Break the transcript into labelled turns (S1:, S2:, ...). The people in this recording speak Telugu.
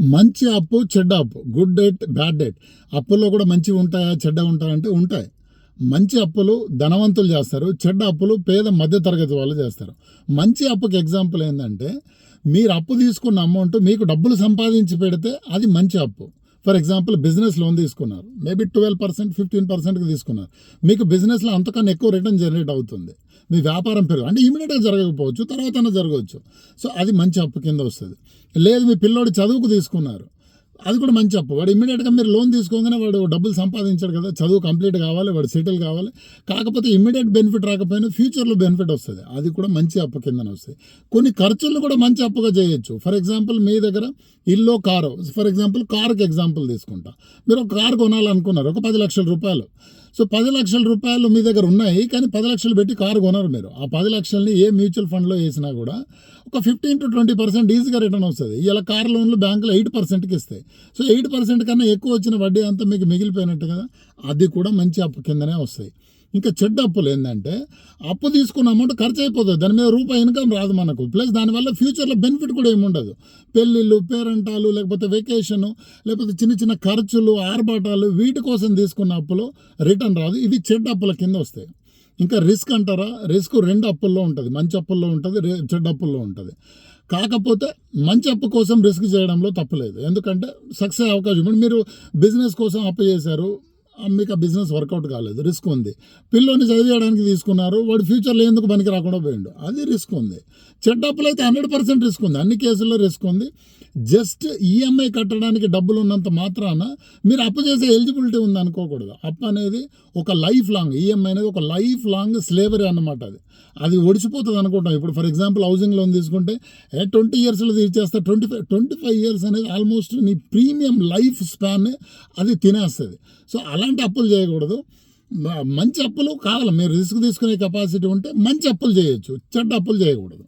S1: మంచి అప్పు చెడ్డ అప్పు. గుడ్ డేట్ బ్యాడ్ డేట్ అప్పుల్లో కూడా మంచి ఉంటాయా చెడ్డ ఉంటాయంటే ఉంటాయి. మంచి అప్పులు ధనవంతులు చేస్తారు. చెడ్డ అప్పులు పేద మధ్యతరగతి వాళ్ళు చేస్తారు. మంచి అప్పుకి ఎగ్జాంపుల్ ఏంటంటే మీరు అప్పు తీసుకున్న అమౌంట్ మీకు డబ్బులు సంపాదించి పెడితే అది మంచి అప్పు. ఫర్ ఎగ్జాంపుల్ బిజినెస్ లోన్ తీసుకున్నారు. మేబీ ట్వెల్వ్ పర్సెంట్ ఫిఫ్టీన్ పర్సెంట్కి తీసుకున్నారు. మీకు బిజినెస్లో అంతకన్నా ఎక్కువ రిటర్న్ జనరేట్ అవుతుంది. మీ వ్యాపారం పెరుగు అంటే ఇమీడియట్గా జరగకపోవచ్చు తర్వాత జరగవచ్చు. సో అది మంచి అప్పు కింద వస్తుంది. లేదు మీ పిల్లోడి చదువుకు తీసుకున్నారు. అది కూడా మంచి అప్పు. వాడు ఇమ్మీడియట్గా మీరు లోన్ తీసుకోగానే వాడు డబ్బులు సంపాదించాడు కదా చదువు కంప్లీట్ కావాలి వాడు సెటిల్ కావాలి. కాకపోతే ఇమ్మీడియట్ బెనిఫిట్ రాకపోయినా ఫ్యూచర్లో బెనిఫిట్ వస్తుంది. అది కూడా మంచి అప్పు కిందన వస్తుంది. కొన్ని ఖర్చులు కూడా మంచి అప్పుగా చేయొచ్చు. ఫర్ ఎగ్జాంపుల్ మీ దగ్గర ఇల్లు కారు ఫర్ ఎగ్జాంపుల్ కార్కి ఎగ్జాంపుల్ తీసుకుంటా. మీరు ఒక కారు కొనాలనుకున్నారు ఒక పది లక్షల రూపాయలు. సో పది లక్షల రూపాయలు మీ దగ్గర ఉన్నాయి కానీ పది లక్షలు పెట్టి కారు కొనరు మీరు. ఆ పది లక్షల్ని ఏ మ్యూచువల్ ఫండ్లో వేసినా కూడా ఒక ఫిఫ్టీన్ టు ట్వంటీ పర్సెంట్ ఈజీగా రిటర్న్ వస్తుంది. ఇలా కార్ లోన్లు బ్యాంకులో ఎయిట్ పర్సెంట్కి ఇస్తాయి. సో ఎయిట్ పర్సెంట్ కన్నా ఎక్కువ వచ్చిన వడ్డీ అంతా మీకు మిగిలిపోయినట్టు కదా అది కూడా మంచి అప్పు కిందనే వస్తాయి. ఇంకా చెడ్డ అప్పులు ఏంటంటే అప్పు తీసుకున్న అమౌంట్ ఖర్చు అయిపోతుంది. దాని మీద రూపాయి ఇన్కమ్ రాదు మనకు. ప్లస్ దానివల్ల ఫ్యూచర్లో బెనిఫిట్ కూడా ఏమి ఉండదు. పెళ్ళిళ్ళు పేరెంటాలు లేకపోతే వెకేషను లేకపోతే చిన్న చిన్న ఖర్చులు ఆర్భాటాలు వీటి కోసం తీసుకున్న అప్పులు రిటర్న్ రాదు. ఇది చెడ్డ అప్పుల కింద వస్తాయి. ఇంకా రిస్క్ అంటారా? రిస్క్ రెండు అప్పుల్లో ఉంటుంది. మంచి అప్పుల్లో ఉంటుంది చెడ్డ అప్పుల్లో ఉంటుంది. కాకపోతే మంచి అప్పు కోసం రిస్క్ చేయడంలో తప్పలేదు ఎందుకంటే సక్సెస్ అవకాశం ఇప్పుడు మీరు బిజినెస్ కోసం అప్పు చేశారు మీకు ఆ బిజినెస్ వర్కౌట్ కాలేదు రిస్క్ ఉంది. పిల్లోని చదివేయడానికి తీసుకున్నారు వాడు ఫ్యూచర్లో ఎందుకు పనికి రాకుండా పోయిండు? అది రిస్క్ ఉంది. చెడ్డప్పులు అయితే హండ్రెడ్ పర్సెంట్ రిస్క్ ఉంది. అన్ని కేసుల్లో రిస్క్ ఉంది. జస్ట్ ఈఎంఐ కట్టడానికి డబ్బులు ఉన్నంత మాత్రాన మీరు అప్పు చేసే ఎలిజిబిలిటీ ఉంది అనుకోకూడదు. అప్పు అనేది ఒక లైఫ్ లాంగ్ ఈఎంఐ అనేది ఒక లైఫ్ లాంగ్ స్లేవరీ అన్నమాట అది. అది ఒడిచిపోతుంది అనుకుంటాం. ఇప్పుడు ఫర్ ఎగ్జాంపుల్ హౌసింగ్ లోన్ తీసుకుంటే ట్వంటీ ఇయర్స్లో తీర్చేస్తే twenty five twenty five years అనేది ఆల్మోస్ట్ నీ ప్రీమియం లైఫ్ స్పాన్ అది తినేస్తుంది. సో అలా ఎలాంటి అప్పులు చేయకూడదు. మంచి అప్పులు కావాలి. మీరు రిస్క్ తీసుకునే కెపాసిటీ ఉంటే మంచి అప్పులు చేయొచ్చు. చెడ్డ అప్పులు చేయకూడదు.